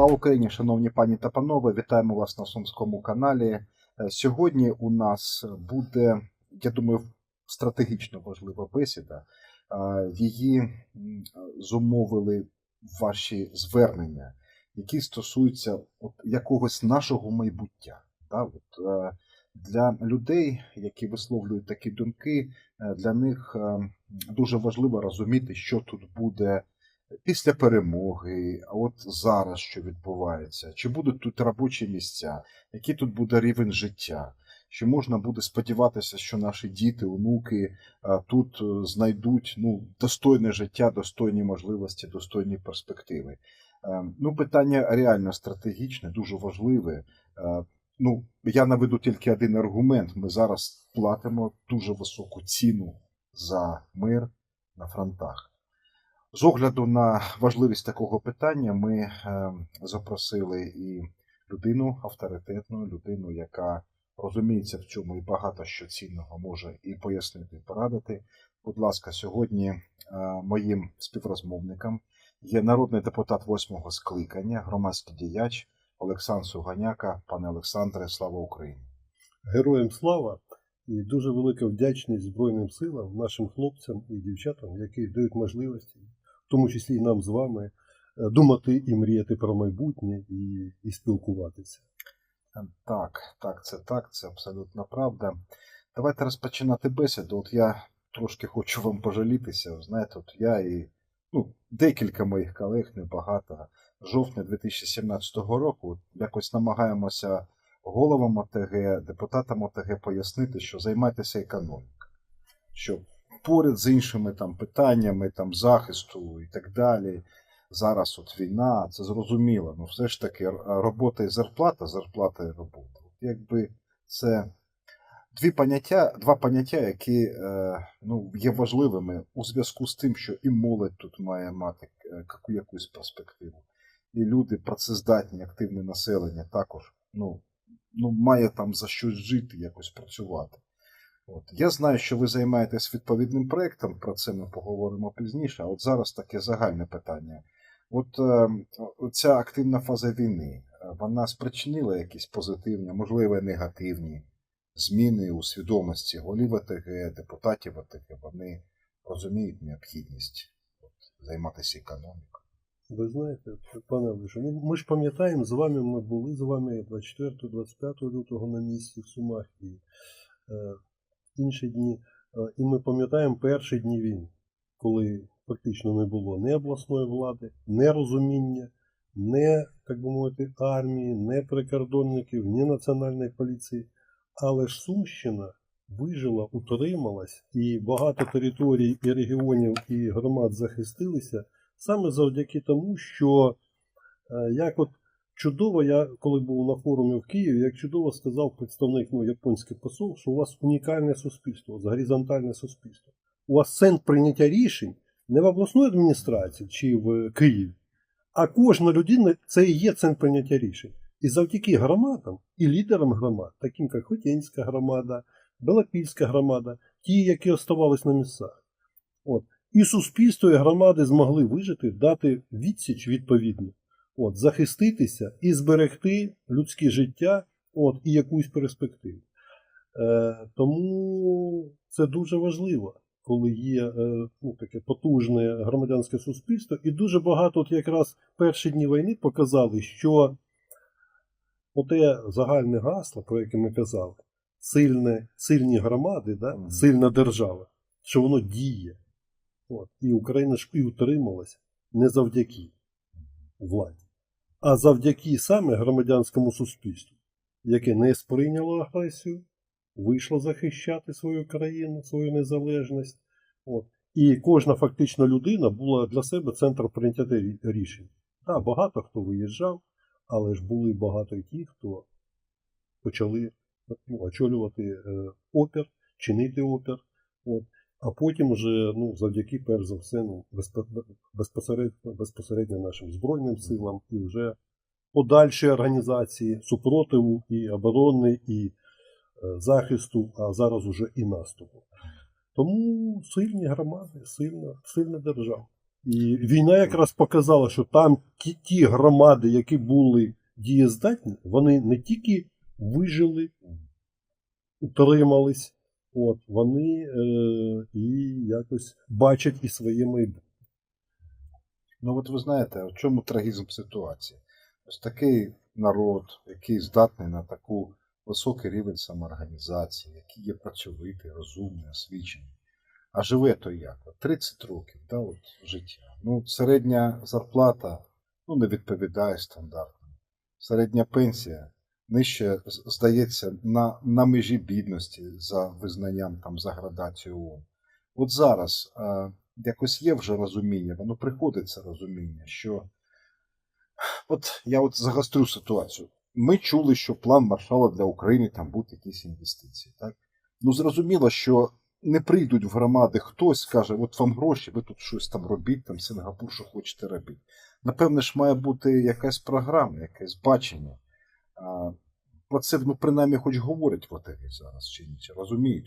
Слава Україні, шановні пані та панове, вітаємо вас на Сумському каналі. Е, Сьогодні у нас буде, я думаю, стратегічно важлива бесіда. Е, Її зумовили ваші звернення, які стосуються от якогось нашого майбуття. Да? От, е, для людей, які висловлюють такі думки, для них дуже важливо розуміти, що тут буде після перемоги, а от зараз що відбувається, чи будуть тут робочі місця, який тут буде рівень життя, чи можна буде сподіватися, що наші діти, онуки тут е, знайдуть ну, достойне життя, достойні можливості, достойні перспективи. Е, Ну, питання реально стратегічне, дуже важливе. Е, Ну, я наведу тільки один аргумент. Ми зараз платимо дуже високу ціну за мир на фронтах. З огляду на важливість такого питання, ми е, запросили і людину авторитетну, людину, яка розуміється в цьому і багато що цінного може і пояснити, і порадити. Будь ласка, сьогодні е, моїм співрозмовником є народний депутат восьмого скликання, громадський діяч Олександр Суганяка. Пане Олександре, слава Україні! Героям слава і дуже велика вдячність Збройним силам, нашим хлопцям і дівчатам, які дають можливості, тому числі і нам з вами, е, думати і мріяти про майбутнє і, і спілкуватися. Так, так, це так, це абсолютно правда. Давайте розпочинати бесіду. От я трошки хочу вам пожалітися. Знаєте, от я і ну, декілька моїх колег, небагато, жовтня 2017 року якось намагаємося головам ОТГ, депутатам ОТГ пояснити, що займайтеся економікою. Що поряд з іншими там питаннями там, захисту і так далі. Зараз от війна, це зрозуміло. Ну все ж таки робота і зарплата, зарплата і робота. От якби це дві поняття, два поняття, які е, ну, є важливими у зв'язку з тим, що і молодь тут має мати е, яку- якусь перспективу, і люди, працездатні, активне населення також ну, ну, має там за щось жити, якось працювати. От. Я знаю, що ви займаєтесь відповідним проєктом, про це ми поговоримо пізніше. А от зараз таке загальне питання. От е, ця активна фаза війни, е, вона спричинила якісь позитивні, можливо, негативні зміни у свідомості голів ОТГ, депутатів ОТГ. Вони розуміють необхідність от, займатися економікою. Ви знаєте, пане Олеже, ну ми ж пам'ятаємо, з вами ми були з вами 24-25 лютого на місці в Сумах і е, інші дні. Е, і ми пам'ятаємо перші дні війни, коли фактично не було ні обласної влади, ні розуміння, ні, так би мовити, армії, ні прикордонників, ні національної поліції. Але ж Сумщина вижила, утрималась, і багато територій, і регіонів, і громад захистилися саме завдяки тому, що е, як от чудово, я коли був на форумі в Києві, як чудово сказав представник ну, японський посол, що у вас унікальне суспільство, горизонтальне суспільство. У вас центр прийняття рішень не в обласної адміністрації чи в Києві, а кожна людина це і є центр прийняття рішень. І завдяки громадам і лідерам громад, таким як Хотєнська громада, Белопільська громада, ті, які оставались на місцях. От. І суспільство, і громади змогли вижити, дати відсіч відповідно, от, захиститися і зберегти людське життя от, і якусь перспективу. Е, тому це дуже важливо, коли є е, ну, таке потужне громадянське суспільство. І дуже багато, от якраз перші дні війни показали, що оте загальне гасло, про яке ми казали, сильне, сильні громади, да, Мгм. сильна держава, що воно діє. От. І Україна ж і утрималася не завдяки владі, а завдяки саме громадянському суспільству, яке не сприйняло агресію, вийшло захищати свою країну, свою незалежність. От. І кожна фактично людина була для себе центром прийняття рішень. Так, багато хто виїжджав, але ж були багато й ті, хто почали ну, очолювати е, опір, чинити опір. От. А потім вже, ну, завдяки, перш за все, ну, безпосередньо, безпосередньо нашим Збройним силам і вже подальші організації супротиву і оборони, і е, захисту, а зараз уже і наступу. Тому сильні громади, сильна, сильна держава. І війна якраз показала, що там ті, ті громади, які були дієздатні, вони не тільки вижили, утримались, от, вони е, і якось бачать і своє майбутнє. Ну, от ви знаєте, в чому трагізм ситуації? Ось такий народ, який здатний на таку високий рівень самоорганізації, який є працьовитий, розумний, освічений. А живе то як? 30 років да, от, життя. Ну, середня зарплата ну, не відповідає стандартам. Середня пенсія нижче, здається, на, на межі бідності за визнанням там, за градацією ООН. От зараз е, якось є вже розуміння, воно приходить це розуміння, що от я от загострю ситуацію. Ми чули, що план Маршала для України там будуть якісь інвестиції. Так? Ну зрозуміло, що не прийдуть в громади хтось, скаже, от вам гроші, ви тут щось там робіть, там Сингапур, що хочете робити. Напевне ж, має бути якась програма, якесь бачення. Про це, ну, принаймні, хоч говорять в ОТГ зараз, чи ні, чи розуміють.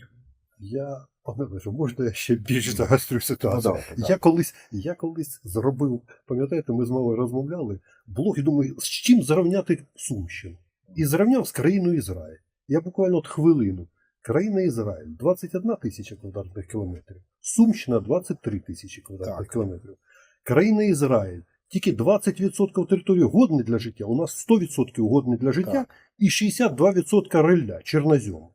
Я, пане можна я ще більш загострю Ну, ситуацію? давайте, Я колись, я колись зробив, пам'ятаєте, ми з мамою розмовляли, блог і думаю, з чим зрівняти Сумщину? І зрівняв з країною Ізраїль. Я буквально от хвилину. Країна Ізраїль 21 тисяча квадратних кілометрів, Сумщина 23 тисячі квадратних Так. кілометрів. Країна Ізраїль тільки 20% території годні для життя, у нас 100% годні для життя Так. і 62% рилля, чорнозьому.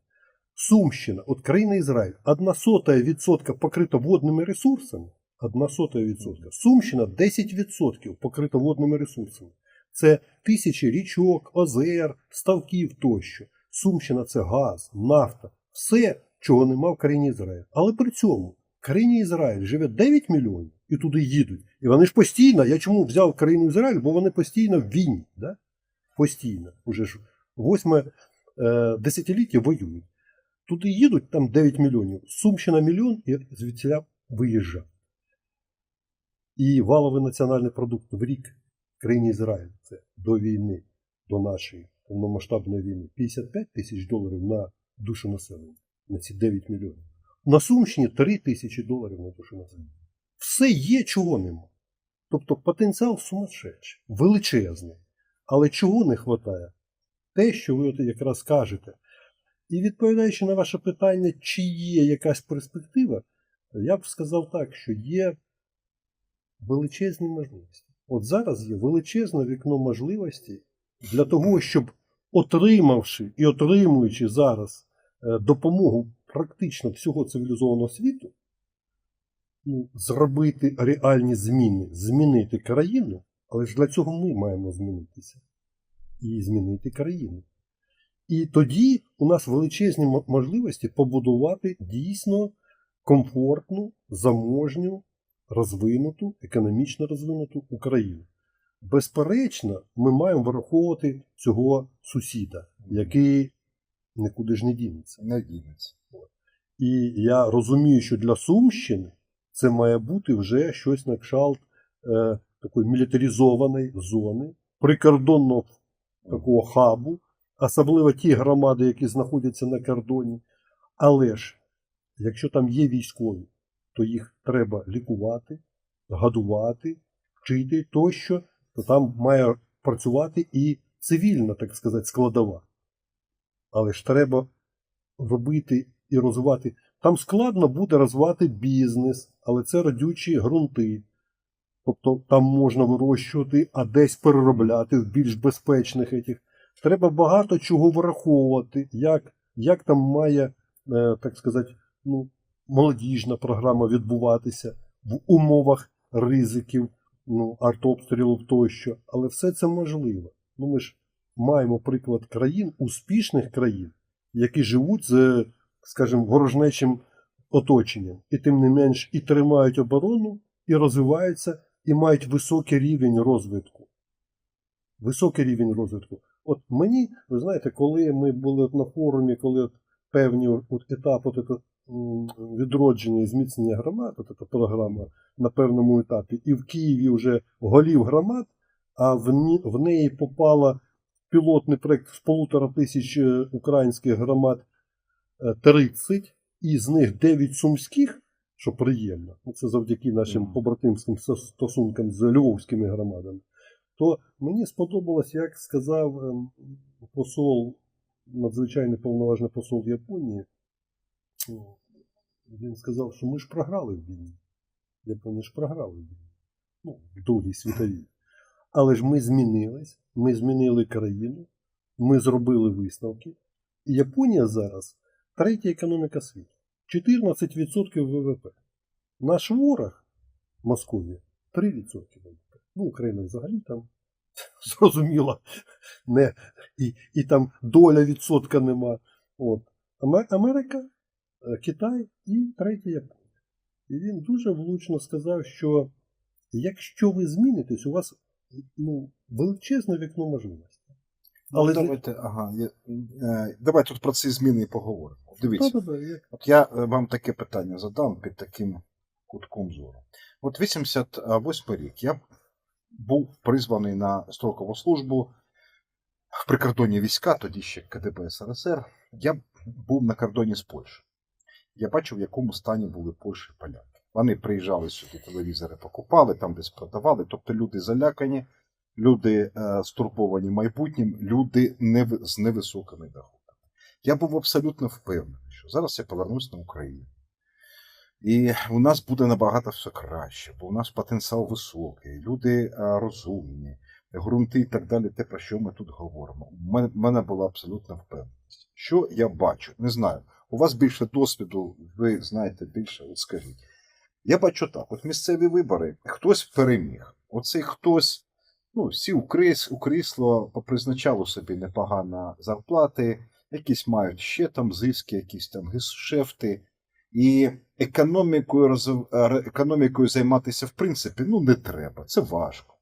Сумщина, от країна Ізраїль, одна сотая відсотка покрита водними ресурсами, одна сотая відсотка. Сумщина 10% покрита водними ресурсами. Це тисячі річок, озер, ставків тощо. Сумщина це газ, нафта, все, чого нема в країні Ізраїль. Але при цьому в країні Ізраїль живе 9 мільйонів і туди їдуть. І вони ж постійно, я чому взяв країну Ізраїль, бо вони постійно в війні. Да? Постійно. Уже ж восьме е, десятиліття воюють. Туди їдуть, там 9 мільйонів. Сумщина мільйон і звідсіля виїжджає. І валовий національний продукт в рік в країні Ізраїль це до війни, до нашої повномасштабної війни 55 тисяч доларів на душу населення, на ці 9 мільйонів. На Сумщині 3 тисячі доларів на душу населення. Все є, чого нема. Тобто потенціал сумасшедший, величезний. Але чого не вистачає? Те, що ви от якраз кажете. І відповідаючи на ваше питання, чи є якась перспектива, я б сказав так, що є величезні можливості. От зараз є величезне вікно можливостей для того, щоб отримавши і отримуючи зараз е, допомогу практично всього цивілізованого світу, зробити реальні зміни, змінити країну, але ж для цього ми маємо змінитися і змінити країну. І тоді у нас величезні можливості побудувати дійсно комфортну, заможню, розвинуту, економічно розвинуту Україну. Безперечно, ми маємо враховувати цього сусіда, який нікуди ж не дінеться. Не дінеться. І я розумію, що для Сумщини це має бути вже щось на кшталт е, такої мілітаризованої зони, прикордонного такого хабу, особливо ті громади, які знаходяться на кордоні. Але ж, якщо там є військові, то їх треба лікувати, годувати, вчити тощо, то там має працювати і цивільна, так сказати, складова. Але ж треба робити і розвивати. Там складно буде розвивати бізнес, але це родючі ґрунти. Тобто там можна вирощувати, а десь переробляти в більш безпечних етіх. Треба багато чого враховувати, як, як там має, е, так сказати, ну, молодіжна програма відбуватися в умовах ризиків, ну, артобстрілів тощо. Але все це можливо. Ну, ми ж маємо приклад країн, успішних країн, які живуть з, скажімо, ворожнечим оточенням, і тим не менш і тримають оборону, і розвиваються, і мають високий рівень розвитку. Високий рівень розвитку. От мені, ви знаєте, коли ми були от на форумі, коли от певні от етап от ето, відродження і зміцнення громад, от ця програма на певному етапі, і в Києві вже голів громад, а в, неї попала пілотний проєкт з полутора тисяч е, українських громад 30, і з них 9 сумських, що приємно. Ну, Це завдяки нашим побратимським стосункам з львовськими громадами. То мені сподобалось, як сказав ем, посол, надзвичайний повноважний посол Японії. Ну, Він сказав, що ми ж програли в війні. Японія ж програли в війні. Ну, в Другій світовій. Але ж ми змінились, ми змінили країну, ми зробили висновки. І Японія зараз третя економіка світу. 14% ВВП. Наш ворог Московія 3% ВВП. Ну, Україна взагалі там зрозуміло, не, і, і там доля відсотка нема. От. Америка, е, Китай і третя Японія. І він дуже влучно сказав, що якщо ви змінитесь, у вас ну, величезне вікно можливостей. Але Але давайте, ага, я, е, давай тут про ці зміни і поговоримо. Дивіться. Та-та-та, як- От я е, вам таке питання задам під таким кутком зору. От 88 рік я був призваний на строкову службу в прикордонні війська, тоді ще КДБ СРСР. Я був на кордоні з Польщею. Я бачив, в якому стані були Польщі і поляки. Вони приїжджали сюди, телевізори покупали, там десь продавали. Тобто люди залякані, люди е, стурбовані майбутнім, люди з невисокими доходами. Я був абсолютно впевнений, що зараз я повернусь на Україну. І у нас буде набагато все краще, бо у нас потенціал високий, люди е, розумні, ґрунти і так далі, те, про що ми тут говоримо. У мене була абсолютна впевненість. Що я бачу? Не знаю. У вас більше досвіду, ви знаєте більше, от скажіть. Я бачу так: от місцеві вибори, хтось переміг. Оцей хтось ну, сів у, у крісло, попризначав у собі непогано зарплати, якісь мають ще там зиски, якісь там гешефти. І економікою, розв- економікою займатися в принципі ну, не треба. Це важко.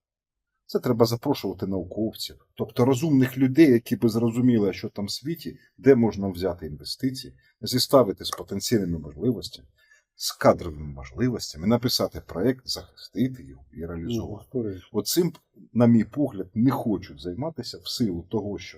Це треба запрошувати науковців, тобто розумних людей, які би зрозуміли, що там в світі, де можна взяти інвестиції, зіставити з потенційними можливостями, з кадровими можливостями, написати проєкт, захистити його і реалізувати. Оцим, на мій погляд, не хочуть займатися в силу того, що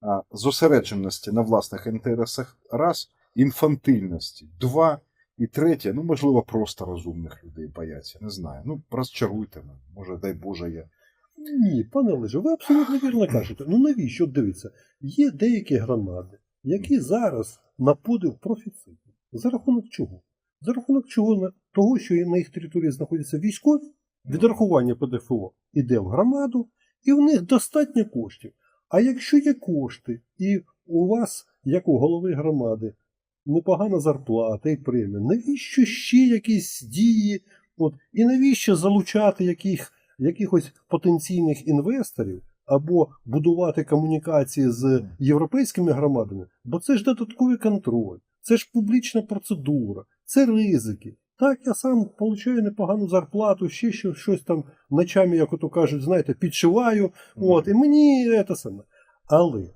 а, зосередженості на власних інтересах раз, інфантильності два, і третє, ну, можливо, просто розумних людей бояться. Не знаю. Ну, розчаруйте мене. Може, дай Боже, я. Ні, пане Олеже, ви абсолютно вірно кажете. Ну навіщо? Дивіться, є деякі громади, які зараз на подив профіциті. За рахунок чого? За рахунок чого того, що на їх території знаходяться військові, відрахування ПДФО іде в громаду, і в них достатньо коштів. А якщо є кошти, і у вас, як у голови громади, непогана зарплата і премія, навіщо ще якісь дії? От, і навіщо залучати яких, якихось потенційних інвесторів або будувати комунікації з європейськими громадами? Бо це ж додатковий контроль, це ж публічна процедура, це ризики. Так, я сам получаю непогану зарплату, ще щось там ночами, як ото кажуть, знаєте, підшиваю. От, і мені це саме. Але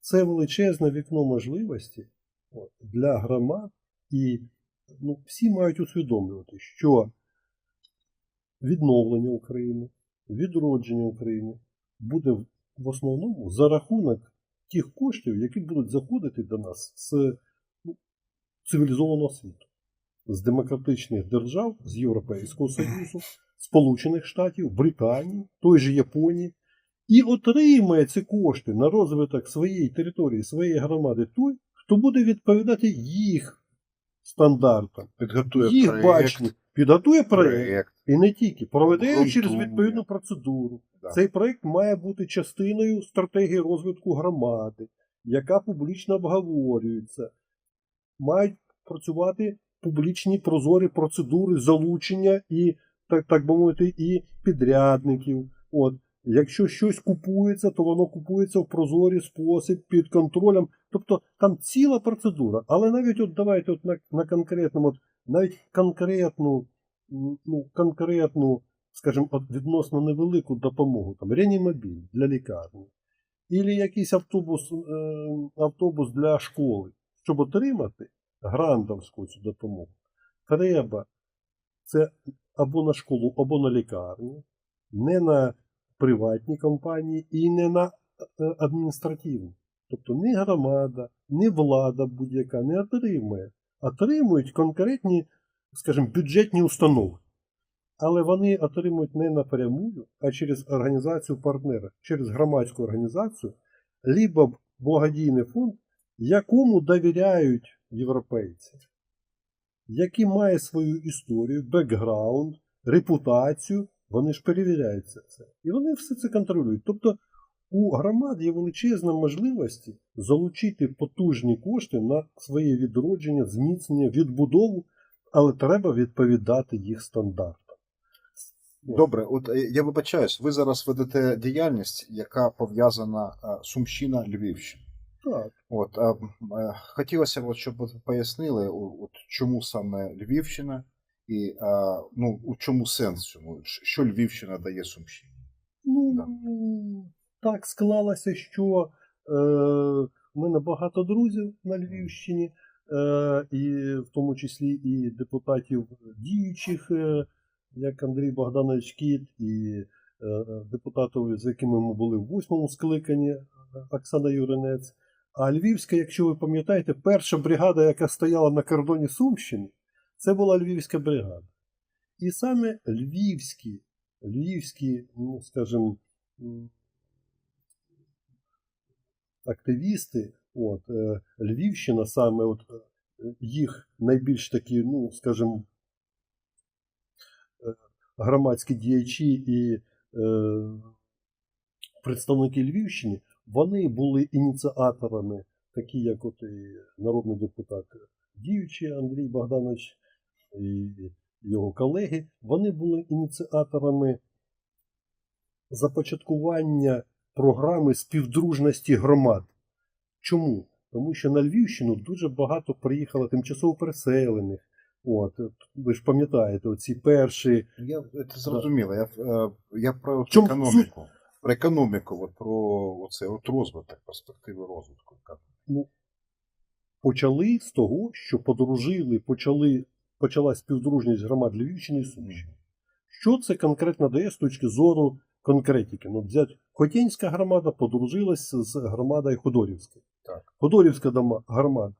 це величезне вікно можливості от, для громад, і ну, всі мають усвідомлювати, що відновлення України, відродження України буде в- в основному за рахунок тих коштів, які будуть заходити до нас з ну, цивілізованого світу, з демократичних держав, з Європейського Союзу, Сполучених Штатів, Британії, той же Японії, і отримає ці кошти на розвиток своєї території, своєї громади той, хто буде відповідати їх стандартам, Підготує їх проєкт, баченню, підготує проєкт. проєкт. І не тільки проведе його через відповідну процедуру. Да. Цей проект має бути частиною стратегії розвитку громади, яка публічно обговорюється. Мають працювати публічні прозорі процедури залучення і, так, так би мовити, і підрядників. От. Якщо щось купується, то воно купується в прозорий спосіб під контролем. Тобто там ціла процедура. Але навіть от давайте от на, на конкретному, от, навіть конкретну ну, конкретну, скажімо, відносно невелику допомогу, там реанімобіль для лікарні, або якийсь автобус, е, автобус для школи, щоб отримати грантовську цю допомогу, треба це або на школу, або на лікарню, не на приватні компанії і не на е, адміністративні. Тобто ні громада, ні влада будь-яка не отримує. Отримують конкретні скажімо, бюджетні установи. Але вони отримують не напряму, а через організацію партнера, через громадську організацію, либо благодійний фонд, якому довіряють європейці, який має свою історію, бекграунд, репутацію, вони ж перевіряють це. І вони все це контролюють. Тобто у громад є величезна можливість залучити потужні кошти на своє відродження, зміцнення, відбудову, але треба відповідати їх стандартам. Добре, от е, я вибачаюсь, ви зараз ведете діяльність, яка пов'язана е, Сумщина Львівщина. Так. От а, хотілося б, щоб ви пояснили, от чому саме Львівщина, і а, ну у чому сенс цьому? Що Львівщина дає Сумщині? Ну, так склалося, що е, в мене багато друзів на Львівщині, е, і в тому числі і депутатів діючих, е, як Андрій Богданович Кіт, і е, депутатів, з якими ми були в восьмому скликанні, Оксана Юринець. А Львівська, якщо ви пам'ятаєте, перша бригада, яка стояла на кордоні Сумщини, це була Львівська бригада. І саме львівські, львівські, ну, скажімо, активісти, от, е, Львівщина, саме от, е, їх найбільш такі, ну, скажімо, е, громадські діячі і е, представники Львівщини, вони були ініціаторами, такі як от і народний депутат діючий Андрій Богданович і його колеги, вони були ініціаторами започаткування програми співдружності громад. Чому? Тому що на Львівщину дуже багато приїхало тимчасово переселених. От, ви ж пам'ятаєте, оці перші Я це зрозуміло. Я, е, я про економіку. Про економіку, от про оце от розвиток, перспективи розвитку. ну, почали з того, що подорожили, почали, почалась співдружність громад Львівщини і Сумщини. Що це конкретно дає з точки зору конкретики? Ну, взять, Хотінська громада подружилася з громадою Ходорівською. Ходорівська громада,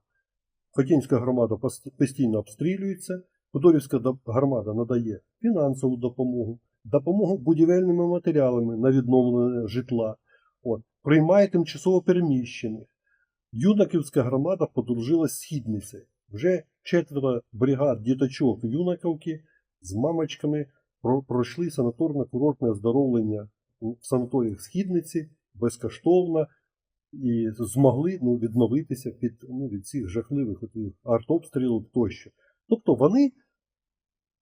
Хотінська громада постійно обстрілюється, Ходорівська громада надає фінансову допомогу, допомогу будівельними матеріалами на відновлення житла, от, приймає тимчасово переміщених. Юнаківська громада подружилась з східницею. Вже четверо бригад діточок юнаковки з мамочками пройшли санаторно-курортне оздоровлення в санаторіях східниці безкоштовно і змогли ну, відновитися під, ну, від цих жахливих артобстрілів тощо. Тобто вони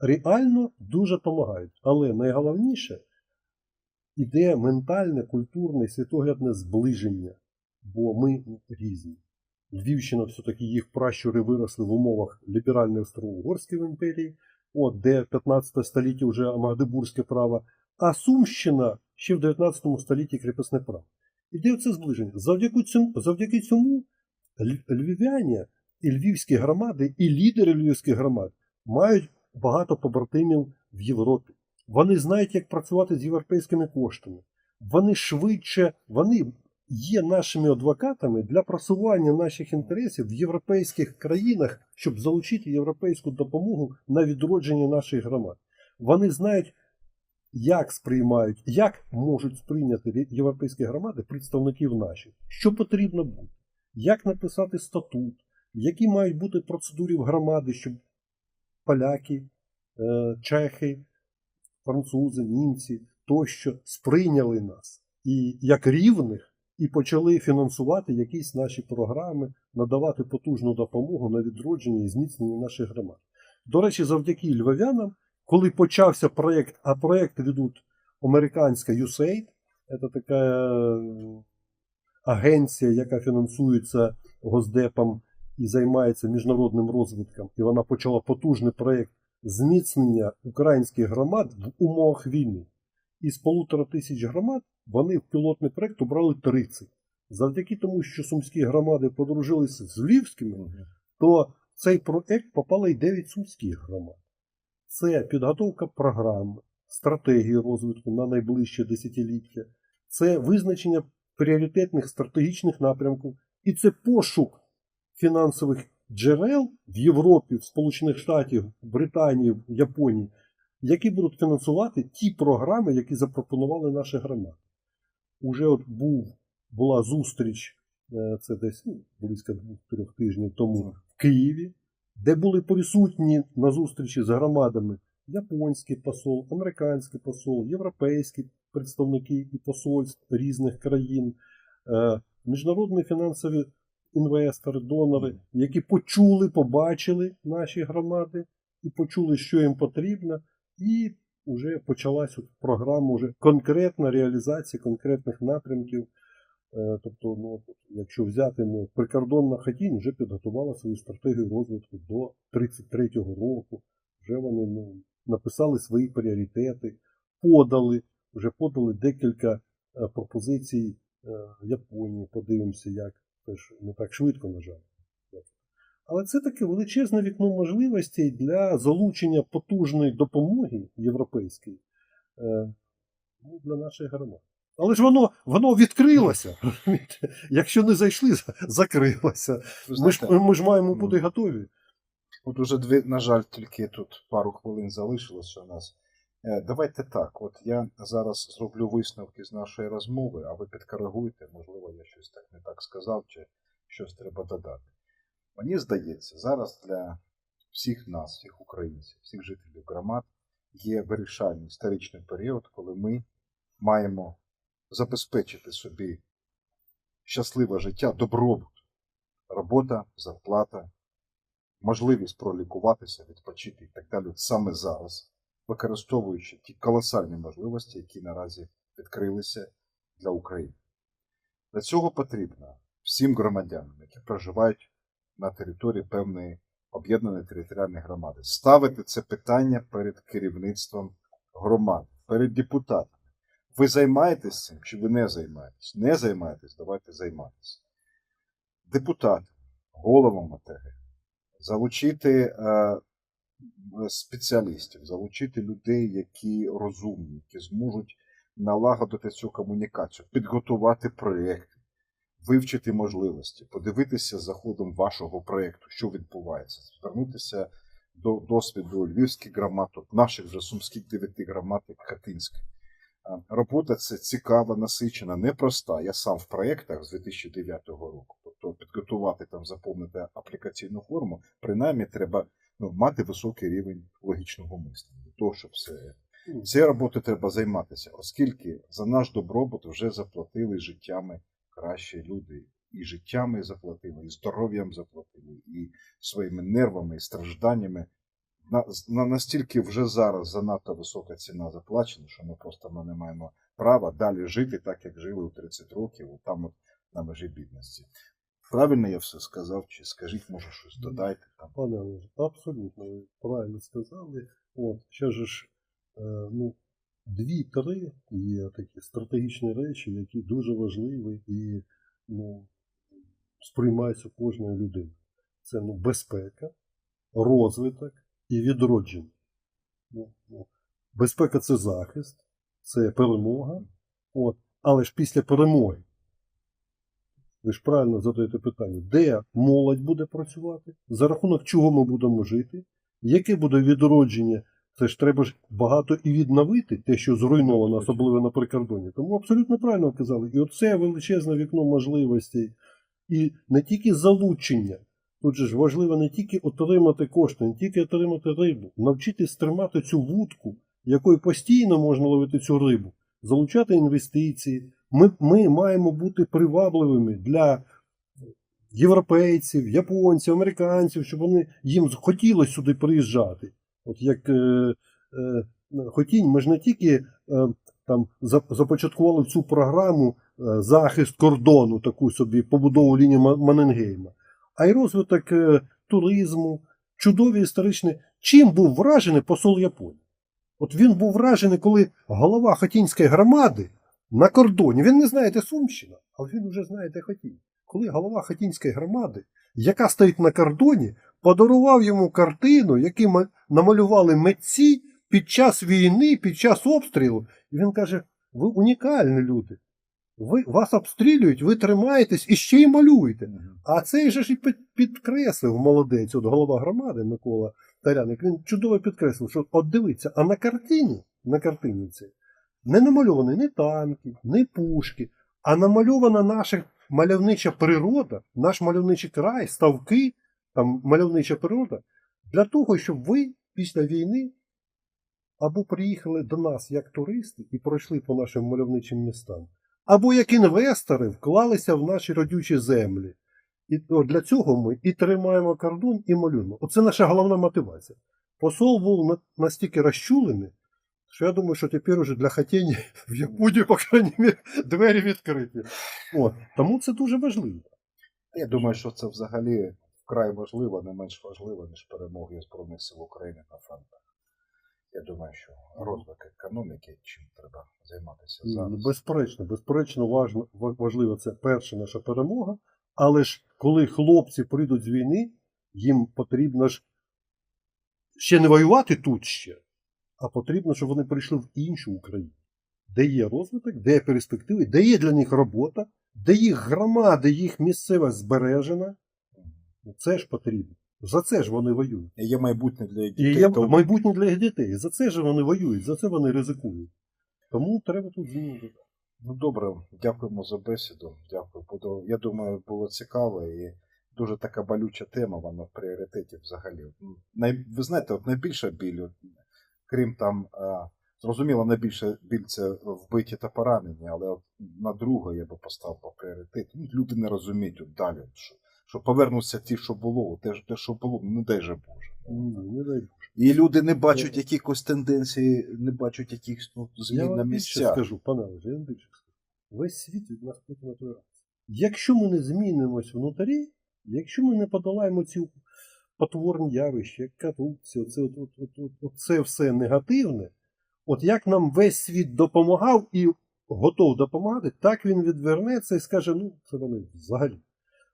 реально дуже допомагають. Але найголовніше іде ментальне, культурне, світоглядне зближення, бо ми різні. Львівщина все-таки їх пращури виросли в умовах ліберальної Австро-Угорської імперії, от, де в 15 столітті вже Магдебурзьке право, а Сумщина ще в 19 столітті кріпосне право. Іде це зближення. Завдяки цьому, завдяки цьому львів'яні і львівські громади, і лідери львівських громад мають багато побратимів в Європі. Вони знають, як працювати з європейськими коштами. Вони швидше, вони є нашими адвокатами для просування наших інтересів в європейських країнах, щоб залучити європейську допомогу на відродження наших громад. Вони знають, як сприймають, як можуть сприйняти європейські громади представників наших, що потрібно бути, як написати статут, які мають бути процедури в громади, щоб поляки, е, чехи, французи, німці тощо сприйняли нас і як рівних, і почали фінансувати якісь наші програми, надавати потужну допомогу на відродження і зміцнення наших громад. До речі, завдяки львов'янам, коли почався проєкт, а проєкт ведуть американська USAID, це така е, агенція, яка фінансується Госдепом і займається міжнародним розвитком, і вона почала потужний проєкт зміцнення українських громад в умовах війни. Із полутора тисяч громад вони в пілотний проєкт обрали 30. Завдяки тому, що сумські громади подружилися з львівськими, то цей проект попало й 9 сумських громад. Це підготовка програм, стратегії розвитку на найближче десятиліття, це визначення пріоритетних стратегічних напрямків, і це пошук фінансових джерел в Європі, в Сполучених Штатах, Британії, Японії, які будуть фінансувати ті програми, які запропонували наші громади. Уже от був, була зустріч, е, це десь ну, близько двох-трьох тижнів тому в Києві, де були присутні на зустрічі з громадами японський посол, американський посол, європейські представники і посольств різних країн, е, міжнародні фінансові інвестори, донори, які почули, побачили наші громади і почули, що їм потрібно, і вже почалась програма, вже конкретна реалізація конкретних напрямків. Е, Тобто, ну, якщо взяти ну, прикордонна Хатінь вже підготувала свою стратегію розвитку до 33-го року. Вже вони ну, написали свої пріоритети, подали, вже подали декілька е, пропозицій е, Японії. Подивимося, як теж не так швидко, на жаль. Але це таке величезне вікно можливостей для залучення потужної допомоги європейської е, ну, для нашої громади. Але ж воно, воно відкрилося. Якщо не зайшли, закрилося. Ми ж, ми ж маємо ну, бути готові. От уже дві, на жаль, тільки тут пару хвилин залишилося у нас. Е, Давайте так. От я зараз зроблю висновки з нашої розмови, а ви підкоригуйте, можливо, я щось так не так сказав, чи щось треба додати. Мені здається, зараз для всіх нас, всіх українців, всіх жителів громад є вирішальний історичний період, коли ми маємо забезпечити собі щасливе життя, добробут, робота, зарплата, можливість пролікуватися, відпочити і так далі саме зараз, використовуючи ті колосальні можливості, які наразі відкрилися для України. Для цього потрібно всім громадянам, які проживають на території певної об'єднаної територіальної громади, ставити це питання перед керівництвом громади, перед депутатами. Ви займаєтесь цим чи ви не займаєтесь? Не займаєтесь, давайте займатися. Депутати, головам ОТГ, залучити е, спеціалістів, залучити людей, які розумні, які зможуть налагодити цю комунікацію, підготувати проєкти, вивчити можливості, подивитися за ходом вашого проєкту, що відбувається, звернутися до досвіду львівських громад, от наших вже сумських дев'яти Хатинська. А, Робота це цікава, насичена, непроста. Я сам в проєктах з 2009 року. Тобто підготувати там, заповнити аплікаційну форму, принаймні треба ну, мати високий рівень логічного мислення. Того, щоб все. Цією роботою треба займатися, оскільки за наш добробут вже заплатили життями кращі люди. І життями заплатили, і здоров'ям заплатили, і своїми нервами, і стражданнями. На, на настільки вже зараз занадто висока ціна заплачена, що ми просто ми не маємо права далі жити так, як жили у 30 років, там от на межі бідності. Правильно я все сказав, чи скажіть, може, щось додайте там. Пане Олеже, абсолютно ви правильно сказали. От, ще ж е, ну, дві-три є такі стратегічні речі, які дуже важливі і ну, сприймаються кожною людиною. Це ну, безпека, розвиток і відродження. Ну, ну, безпека це захист, це перемога. От, але ж після перемоги. Ви ж правильно задаєте питання, де молодь буде працювати, за рахунок чого ми будемо жити, яке буде відродження. Це ж треба ж багато і відновити те, що зруйновано, особливо на прикордоні. Тому абсолютно правильно казали. І оце величезне вікно можливостей. І не тільки залучення. Тут же ж важливо не тільки отримати кошти, не тільки отримати рибу, навчитись тримати цю вудку, якою постійно можна ловити цю рибу, залучати інвестиції. Ми, ми маємо бути привабливими для європейців, японців, американців, щоб вони їм хотілося сюди приїжджати. От як е, е, Хотінь, ми ж не тільки е, там за- започаткували цю програму е, захист кордону, таку собі побудову лінії Ма- Манненгейма, а й розвиток е, туризму, чудові історичні. Чим був вражений посол Японії? От він був вражений, коли голова Хотінської громади на кордоні, він не знає, де Сумщина, але він вже знає, де Хотінь. Коли голова Хотінської громади, яка стоїть на кордоні, подарував йому картину, яку ма- намалювали митці під час війни, під час обстрілу. І він каже: ви унікальні люди. Ви, вас обстрілюють, ви тримаєтесь і ще й малюєте. А цей же ж і підкреслив молодець, от голова громади Микола Таряник, він чудово підкреслив, що от дивіться, а на картині, на картині цій, не намальовані ні танки, ні пушки, а намальована наша мальовнича природа, наш мальовничий край, ставки, там мальовнича природа, для того, щоб ви після війни або приїхали до нас як туристи і пройшли по нашим мальовничим містам, або як інвестори вклалися в наші родючі землі. І для цього ми і тримаємо кордон, і малюємо. Оце наша головна мотивація. Посол був настільки розчулений, що я думаю, що тепер уже для хотіння в Японії, по крайній мірі, двері відкриті. От. Тому це дуже важливо. Я думаю, що це взагалі вкрай важливо, не менш важливо, ніж перемоги Збройних сил України на фронтах. Я думаю, що розвиток економіки, чим треба займатися Ну, зараз. Безперечно, безперечно, важливо це перша наша перемога. Але ж коли хлопці прийдуть з війни, їм потрібно ж ще не воювати тут ще, а потрібно, щоб вони прийшли в іншу Україну, де є розвиток, де є перспективи, де є для них робота, де їх громада, їх місцевість збережена. Це ж потрібно. За це ж вони воюють. І Є майбутнє для І дітей. є тому- майбутнє для їх дітей. За це ж вони воюють, за це вони ризикують. Тому треба тут змінити. Ну добре, дякуємо за бесіду. Дякую. Буду, я думаю, було цікаво і дуже така болюча тема, вона в пріоритеті взагалі. Най, ви знаєте, от найбільша біль, крім там, зрозуміло, найбільше біль це вбиті та поранені, але от на друге я би поставив по пріоритету. Ну, люди не розуміють от далі, що, що повернуться ті, що було, те, те, що було, ну не дай же Боже. Не дай Бог. І люди не бачать якихось тенденцій, не бачать якихось ну, Я змін на вам більше місцях. скажу, пане я вам більше скажу. Весь світ від нас потім отвирається. Якщо ми не змінимось внутрі, якщо ми не подолаємо ці потворні явища, корупція, оце, от, от, от, от, от це все негативне, от як нам весь світ допомагав і готов допомагати, так він відвернеться і скаже, ну, це вони взагалі.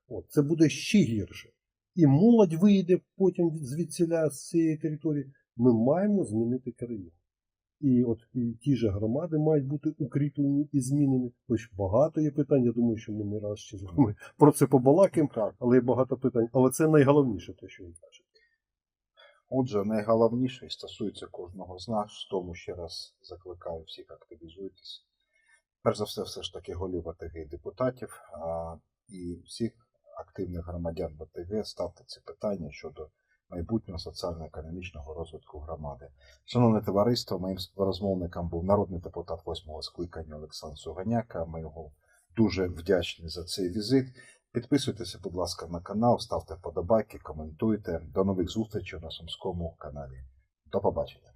От, це буде ще гірше. І молодь вийде потім від- звідсіля з цієї території. Ми маємо змінити країну. І от і ті ж громади мають бути укріплені і змінені. Хоч багато є питань. Я думаю, що ми не раз ще з вами про це побалакаємо, але є багато питань. Але це найголовніше, те, що ви кажете. Отже, найголовніше і стосується кожного з нас, тому ще раз закликаю всіх активізуйтесь. Перш за все, все ж таки голів АТГ і депутатів а, і всіх активних громадян БТГ ставте ці питання щодо майбутнього соціально-економічного розвитку громади. Шановне товариство, моїм розмовником був народний депутат восьмого скликання Олександр Суганяка. Ми його дуже вдячні за цей візит. Підписуйтеся, будь ласка, на канал, ставте вподобайки, коментуйте. До нових зустрічей на Сумському каналі. До побачення.